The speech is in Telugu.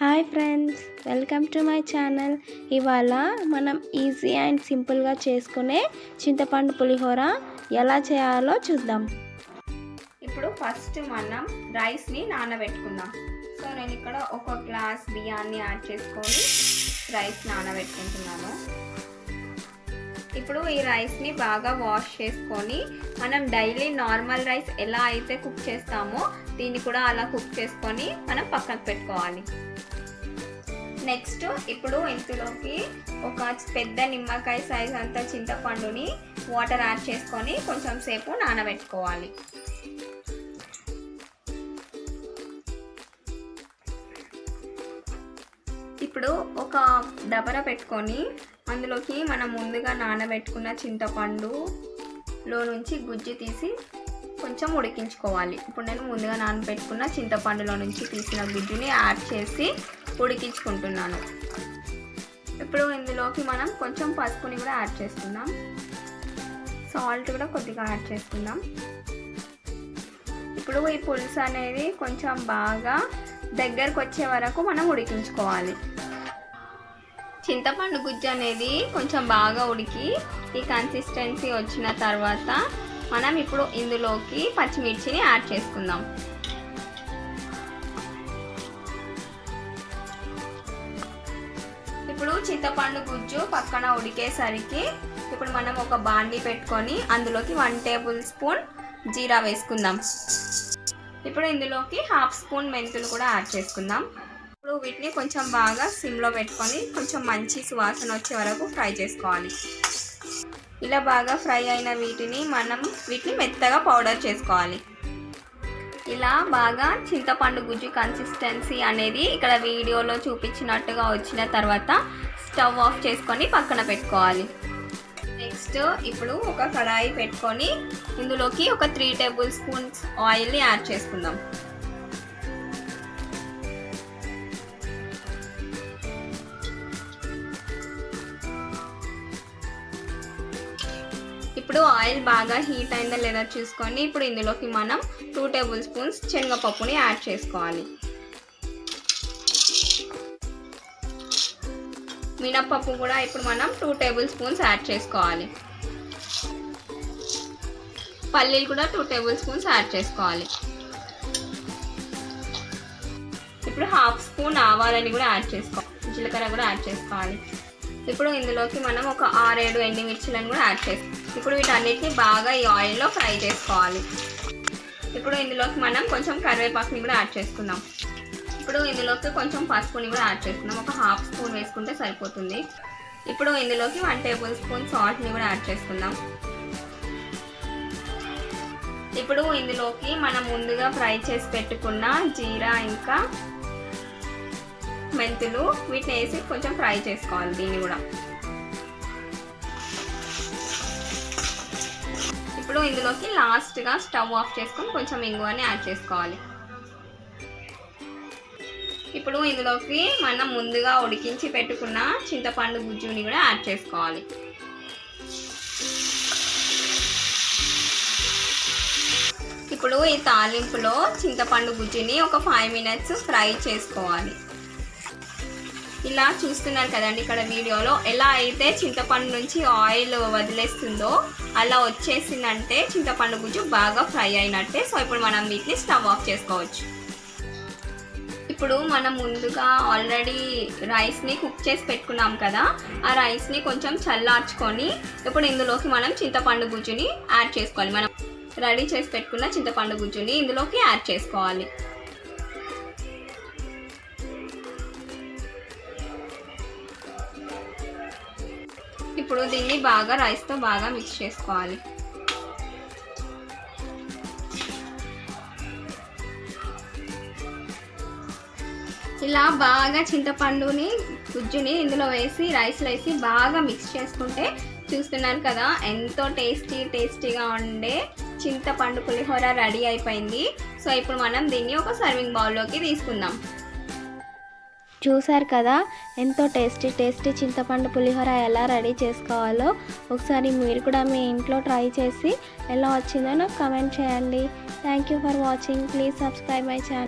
Hi friends welcome to my channel. ఇవాళ మనం ఈజీ అండ్ సింపుల్గా చేసుకునే చింతపండు పులిహోర ఎలా చేయాలో చూద్దాం. ఇప్పుడు ఫస్ట్ మనం రైస్ని నానబెట్టుకుందాం. సో నేను ఇక్కడ ఒక గ్లాస్ బియ్యాన్ని యాడ్ చేసుకొని రైస్ నానబెట్టుకుంటున్నాను. ఇప్పుడు ఈ రైస్ని బాగా వాష్ చేసుకొని మనం డైలీ నార్మల్ రైస్ ఎలా అయితే కుక్ చేస్తామో దీన్ని కూడా అలా కుక్ చేసుకొని మనం పక్కన పెట్టుకోవాలి. నెక్స్ట్ ఇప్పుడు ఇందులోకి ఒక పెద్ద నిమ్మకాయ సైజ్ అంత చింతపండుని వాటర్ యాడ్ చేసుకొని కొంచెం సేపు నానబెట్టుకోవాలి. ఇప్పుడు ఒక డబర పెట్టుకొని అందులోకి మనం ముందుగా నానబెట్టుకున్న చింతపండులో నుంచి గుజ్జు తీసి కొంచెం ఉడికించుకోవాలి. ఇప్పుడు నేను ముందుగా నానబెట్టుకున్న చింతపండులో నుంచి తీసిన గుజ్జుని యాడ్ చేసి ఉడికించుకుంటున్నాను. ఇప్పుడు ఇందులోకి మనం కొంచెం పసుపుని కూడా యాడ్ చేసుకుందాం. సాల్ట్ కూడా కొద్దిగా యాడ్ చేసుకుందాం. ఇప్పుడు ఈ పులుసు అనేది కొంచెం బాగా దగ్గరకు వచ్చే వరకు మనం ఉడికించుకోవాలి. చింతపండు గుజ్జు అనేది కొంచెం బాగా ఉడికి ఈ కన్సిస్టెన్సీ వచ్చిన తర్వాత మనం ఇప్పుడు ఇందులోకి పచ్చిమిర్చిని యాడ్ చేసుకుందాం. ఇప్పుడు చింతపండు గుజ్జు పక్కన ఉడికేసరికి ఇప్పుడు మనం ఒక బాండి పెట్టుకొని అందులోకి వన్ టేబుల్ స్పూన్ జీరా వేసుకుందాం. ఇప్పుడు ఇందులోకి హాఫ్ స్పూన్ మెంతులు కూడా యాడ్ చేసుకుందాం. ఇప్పుడు వీటిని కొంచెం బాగా సిమ్లో పెట్టుకొని కొంచెం మంచి సువాసన వచ్చే వరకు ఫ్రై చేసుకోవాలి. ఇలా బాగా ఫ్రై అయిన వీటిని మనం వీటిని మెత్తగా పౌడర్ చేసుకోవాలి. ఇలా బాగా చింతపండు గుజ్జు కన్సిస్టెన్సీ అనేది ఇక్కడ వీడియోలో చూపించినట్టుగా వచ్చిన తర్వాత స్టవ్ ఆఫ్ చేసుకొని పక్కన పెట్టుకోవాలి. నెక్స్ట్ ఇప్పుడు ఒక కడాయి పెట్టుకొని ఇందులోకి ఒక త్రీ టేబుల్ స్పూన్స్ ఆయిల్ని యాడ్ చేసుకుందాం. ఇప్పుడు ఆయిల్ బాగా హీట్ అయిందా లేదా చూసుకొని ఇప్పుడు ఇందులోకి మనం టూ టేబుల్ స్పూన్స్ శనగపప్పుని యాడ్ చేసుకోవాలి. మినప్పప్పు కూడా ఇప్పుడు మనం టూ టేబుల్ స్పూన్స్ యాడ్ చేసుకోవాలి. పల్లీలు కూడా టూ టేబుల్ స్పూన్స్ యాడ్ చేసుకోవాలి. ఇప్పుడు హాఫ్ స్పూన్ ఆవాలని కూడా యాడ్ చేసుకోవాలి జీలకర్ర కూడా యాడ్ చేసుకోవాలి. ఇప్పుడు ఇందులోకి మనం ఒక ఆరేడు ఎండుమిర్చిలను కూడా యాడ్ చేసుకోవాలి ఇప్పుడు వీటన్నిటిని బాగా ఈ ఆయిల్లో ఫ్రై చేసుకోవాలి. ఇప్పుడు ఇందులోకి మనం కొంచెం కరివేపాకుని కూడా యాడ్ చేసుకుందాం. ఇప్పుడు ఇందులోకి కొంచెం పసుపుని కూడా యాడ్ చేసుకుందాం ఒక హాఫ్ స్పూన్ వేసుకుంటే సరిపోతుంది. ఇప్పుడు ఇందులోకి వన్ టేబుల్ స్పూన్ సాల్ట్ని కూడా యాడ్ చేసుకుందాం. ఇప్పుడు ఇందులోకి మనం ముందుగా ఫ్రై చేసి పెట్టుకున్న జీరా ఇంకా మెంతులు వీటిని వేసి కొంచెం ఫ్రై చేసుకోవాలి దీన్ని కూడా. ఇప్పుడు ఇందులోకి లాస్ట్గా స్టవ్ ఆఫ్ చేసుకొని కొంచెం ఇంగువని యాడ్ చేసుకోవాలి. ఇప్పుడు ఇందులోకి మనం ముందుగా ఉడికించి పెట్టుకున్న చింతపండు గుజ్జుని కూడా యాడ్ చేసుకోవాలి. ఇప్పుడు ఈ తాలింపులో చింతపండు గుజ్జుని ఒక ఫైవ్ మినిట్స్ ఫ్రై చేసుకోవాలి. ఇలా చూస్తున్నారు కదండి ఇక్కడ వీడియోలో ఎలా అయితే చింతపండు నుంచి ఆయిల్ వదిలేస్తుందో అలా వచ్చేసిందంటే చింతపండు గుజ్జు బాగా ఫ్రై అయినట్టే. సో ఇప్పుడు మనం వీటిని స్టవ్ ఆఫ్ చేసుకోవచ్చు. ఇప్పుడు మనం ముందుగా ఆల్రెడీ రైస్ని కుక్ చేసి పెట్టుకున్నాం కదా ఆ రైస్ని కొంచెం చల్లార్చుకొని ఇప్పుడు ఇందులోకి మనం చింతపండు గుజ్జుని యాడ్ చేసుకోవాలి. మనం రెడీ చేసి పెట్టుకున్న చింతపండు గుజ్జుని ఇందులోకి యాడ్ చేసుకోవాలి. ఇప్పుడు దీన్ని బాగా రైస్తో బాగా మిక్స్ చేసుకోవాలి. ఇలా బాగా చింతపండుని గుజ్జుని ఇందులో వేసి రైస్లో వేసి బాగా మిక్స్ చేసుకుంటే చూస్తున్నారు కదా ఎంతో టేస్టీ టేస్టీగా ఉండే చింతపండు పులిహోర రెడీ అయిపోయింది. సో ఇప్పుడు మనం దీన్ని ఒక సర్వింగ్ బౌల్లోకి తీసుకుందాం. చూసారు కదా ఎంతో టేస్టీ టేస్టీ చింతపండు పులిహోర ఎలా రెడీ చేసుకోవాలో. ఒకసారి మీరు కూడా మీ ఇంట్లో ట్రై చేసి ఎలా వచ్చిందో నాకు కమెంట్ చేయండి. Thank you for watching please subscribe my channel